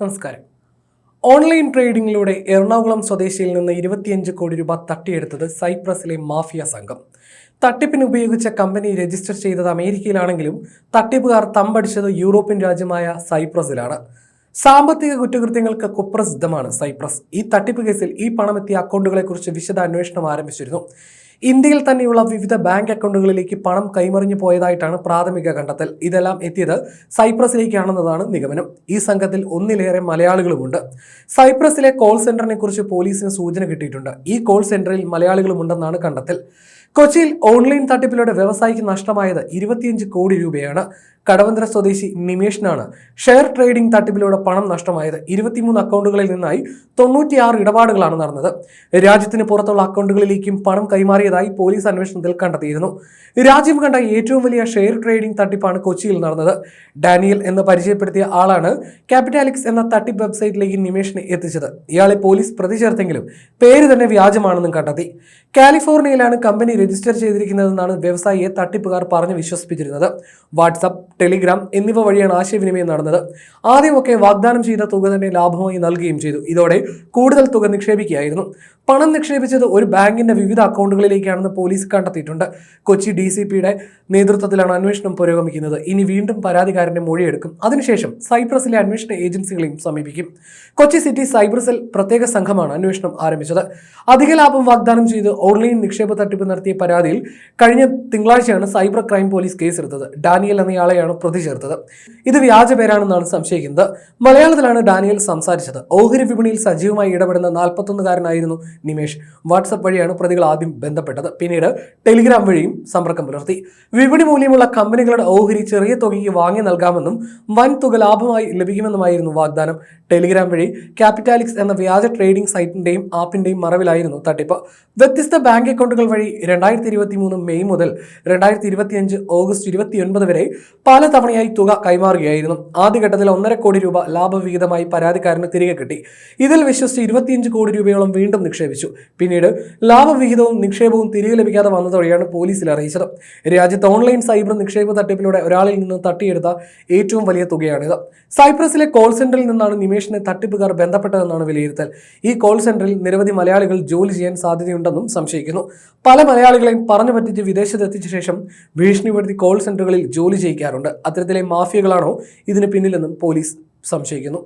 നമസ്കാരം. ഓൺലൈൻ ട്രേഡിംഗിലൂടെ എറണാകുളം സ്വദേശിയിൽ നിന്ന് ഇരുപത്തിയഞ്ച് കോടി രൂപ തട്ടിയെടുത്തത് സൈപ്രസിലെ മാഫിയ സംഘം. തട്ടിപ്പിന് ഉപയോഗിച്ച കമ്പനി രജിസ്റ്റർ ചെയ്തത് അമേരിക്കയിലാണെങ്കിലും തട്ടിപ്പുകാർ തമ്പടിച്ചത് യൂറോപ്യൻ രാജ്യമായ സൈപ്രസിലാണ്. സാമ്പത്തിക കുറ്റകൃത്യങ്ങൾക്ക് കുപ്രസിദ്ധമാണ് സൈപ്രസ്. ഈ തട്ടിപ്പ് കേസിൽ ഈ പണമെത്തിയ അക്കൗണ്ടുകളെക്കുറിച്ച് വിശദ അന്വേഷണം ആരംഭിച്ചിരുന്നു. ഇന്ത്യയിൽ തന്നെയുള്ള വിവിധ ബാങ്ക് അക്കൗണ്ടുകളിലേക്ക് പണം കൈമറിഞ്ഞു പോയതായിട്ടാണ് പ്രാഥമിക കണ്ടെത്തൽ. ഇതെല്ലാം എത്തിയത് സൈപ്രസിലേക്കാണെന്നതാണ് നിഗമനം. ഈ സംഘത്തിൽ ഒന്നിലേറെ മലയാളികളുമുണ്ട്. സൈപ്രസിലെ കോൾ സെന്ററിനെ കുറിച്ച് പോലീസിന് സൂചന കിട്ടിയിട്ടുണ്ട്. ഈ കോൾ സെന്ററിൽ മലയാളികളുമുണ്ടെന്നാണ് കണ്ടെത്തൽ. കൊച്ചിയിൽ ഓൺലൈൻ തട്ടിപ്പിലൂടെ വ്യവസായിക്ക് നഷ്ടമായത് ഇരുപത്തിയഞ്ച് കോടി രൂപയാണ്. കടവന്തര സ്വദേശി നിമേഷിനാണ് ഷെയർ ട്രേഡിംഗ് തട്ടിപ്പിലൂടെ പണം നഷ്ടമായത്. ഇരുപത്തിമൂന്ന് അക്കൗണ്ടുകളിൽ നിന്നായി തൊണ്ണൂറ്റിയാറ് ഇടപാടുകളാണ് നടന്നത്. രാജ്യത്തിന് പുറത്തുള്ള അക്കൗണ്ടുകളിലേക്കും പണം കൈമാറിയതായി പോലീസ് അന്വേഷണത്തിൽ കണ്ടെത്തിയിരുന്നു. രാജ്യം കണ്ട ഏറ്റവും വലിയ ഷെയർ ട്രേഡിംഗ് തട്ടിപ്പാണ് കൊച്ചിയിൽ നടന്നത്. ഡാനിയൽ എന്ന് പരിചയപ്പെടുത്തിയ ആളാണ് ക്യാപിറ്റാലിക്സ് എന്ന തട്ടിപ്പ് വെബ്സൈറ്റിലേക്ക് നിമേഷിനെ എത്തിച്ചത്. ഇയാളെ പോലീസ് പ്രതി ചേർത്തെങ്കിലും പേര് തന്നെ വ്യാജമാണെന്നും കണ്ടെത്തി. കാലിഫോർണിയയിലാണ് കമ്പനി രജിസ്റ്റർ ചെയ്തിരിക്കുന്നതെന്നാണ് വ്യവസായിയെ തട്ടിപ്പുകാർ പറഞ്ഞ് വിശ്വസിപ്പിച്ചിരുന്നത്. വാട്സപ്പ് ടെലിഗ്രാം എന്നിവ വഴിയാണ് ആശയവിനിമയം നടന്നത്. ആദ്യമൊക്കെ വാഗ്ദാനം ചെയ്ത തുക തന്നെ ലാഭമായി നൽകുകയും ചെയ്തു. ഇതോടെ കൂടുതൽ തുക നിക്ഷേപിക്കുകയായിരുന്നു. പണം നിക്ഷേപിച്ചത് ഒരു ബാങ്കിന്റെ വിവിധ അക്കൗണ്ടുകളിലേക്കാണെന്ന് പോലീസ് കണ്ടെത്തിയിട്ടുണ്ട്. കൊച്ചി ഡി സി പിയുടെ നേതൃത്വത്തിലാണ് അന്വേഷണം പുരോഗമിക്കുന്നത്. ഇനി വീണ്ടും പരാതിക്കാരന്റെ മൊഴിയെടുക്കും. അതിനുശേഷം സൈപ്രസിലെ അന്വേഷണ ഏജൻസികളെയും സമീപിക്കും. കൊച്ചി സിറ്റി സൈബർ സെൽ പ്രത്യേക സംഘമാണ് അന്വേഷണം ആരംഭിച്ചത്. അധിക ലാഭം വാഗ്ദാനം ചെയ്ത് ഓൺലൈൻ നിക്ഷേപ തട്ടിപ്പ് നടത്തിയ പരാതിയിൽ കഴിഞ്ഞ തിങ്കളാഴ്ചയാണ് സൈബർ ക്രൈം പോലീസ് കേസെടുത്തത്. ഡാനിയൽ എന്നയാളെയാണ് പ്രതി ചേർത്തത് ഇത് വ്യാജ പേരാണെന്നാണ് സംശയിക്കുന്നത്. മലയാളത്തിലാണ് ഡാനിയൽ സംസാരിച്ചത്. ഓഹരി വിപണിയിൽ സജീവമായി ഇടപെടുന്ന നാൽപ്പത്തൊന്നുകാരനായിരുന്നു നിമേഷ്. വാട്സപ്പ് വഴിയാണ് പ്രതികൾ ആദ്യം ബന്ധപ്പെട്ടത്. പിന്നീട് ടെലിഗ്രാം വഴിയും സമ്പർക്കം പുലർത്തി. വിപണി മൂല്യമുള്ള കമ്പനികളുടെ ഓഹരി ചെറിയ തുകയ്ക്ക് വാങ്ങി നൽകാമെന്നും വൻ തുക ലാഭമായി ലഭിക്കുമെന്നുമായിരുന്നു വാഗ്ദാനം. ടെലിഗ്രാം വഴി ക്യാപിറ്റാലിക്സ് എന്ന വ്യാജ ട്രേഡിംഗ് സൈറ്റിന്റെയും ആപ്പിന്റെയും മറവിലായിരുന്നു തട്ടിപ്പ്. വ്യത്യസ്ത ബാങ്ക് അക്കൗണ്ടുകൾ വഴി രണ്ടായിരത്തി ഇരുപത്തി മൂന്ന് മെയ് മുതൽ രണ്ടായിരത്തി ഇരുപത്തിയഞ്ച് ഓഗസ്റ്റ് ഇരുപത്തിയൊൻപത് വരെ പല തവണയായി തുക കൈമാറുകയായിരുന്നു. ആദ്യഘട്ടത്തിൽ ഒന്നര കോടി രൂപ ലാഭവിഹിതമായി പരാതിക്കാരന് തിരികെ കിട്ടി. ഇതിൽ വിശ്വസിച്ച് ഇരുപത്തിയഞ്ച് കോടി രൂപയോളം വീണ്ടും നിക്ഷേപിച്ചു. പിന്നീട് ലാഭവിഹിതവും നിക്ഷേപവും തിരികെ ലഭിക്കാതെ വന്നതോടെയാണ് പോലീസിൽ അറിയിച്ചത്. രാജ്യത്ത് ഓൺലൈൻ സൈബർ നിക്ഷേപ തട്ടിപ്പിലൂടെ ഒരാളിൽ നിന്ന് തട്ടിയെടുത്ത ഏറ്റവും വലിയ തുകയാണിത്. സൈപ്രസിലെ കോൾ സെന്ററിൽ നിന്നാണ് നിമേഷിനെ തട്ടിപ്പുകാർ ബന്ധപ്പെട്ടതെന്നാണ് വിലയിരുത്തൽ. ഈ കോൾ സെന്ററിൽ നിരവധി മലയാളികൾ ജോലി ചെയ്യാൻ സാധ്യതയുണ്ടെന്നും സംശയിക്കുന്നു. പല മലയാളികളെയും പറഞ്ഞു പറ്റിച്ച് വിദേശത്തെത്തിച്ച ശേഷം ഭീഷണിപ്പെടുത്തി കോൾ സെന്ററുകളിൽ ജോലി ചെയ്യിക്കാറുണ്ട്. അത്തരത്തിലെ മാഫിയകളാണോ ഇതിന് പിന്നിലെന്നും പോലീസ് സംശയിക്കുന്നു.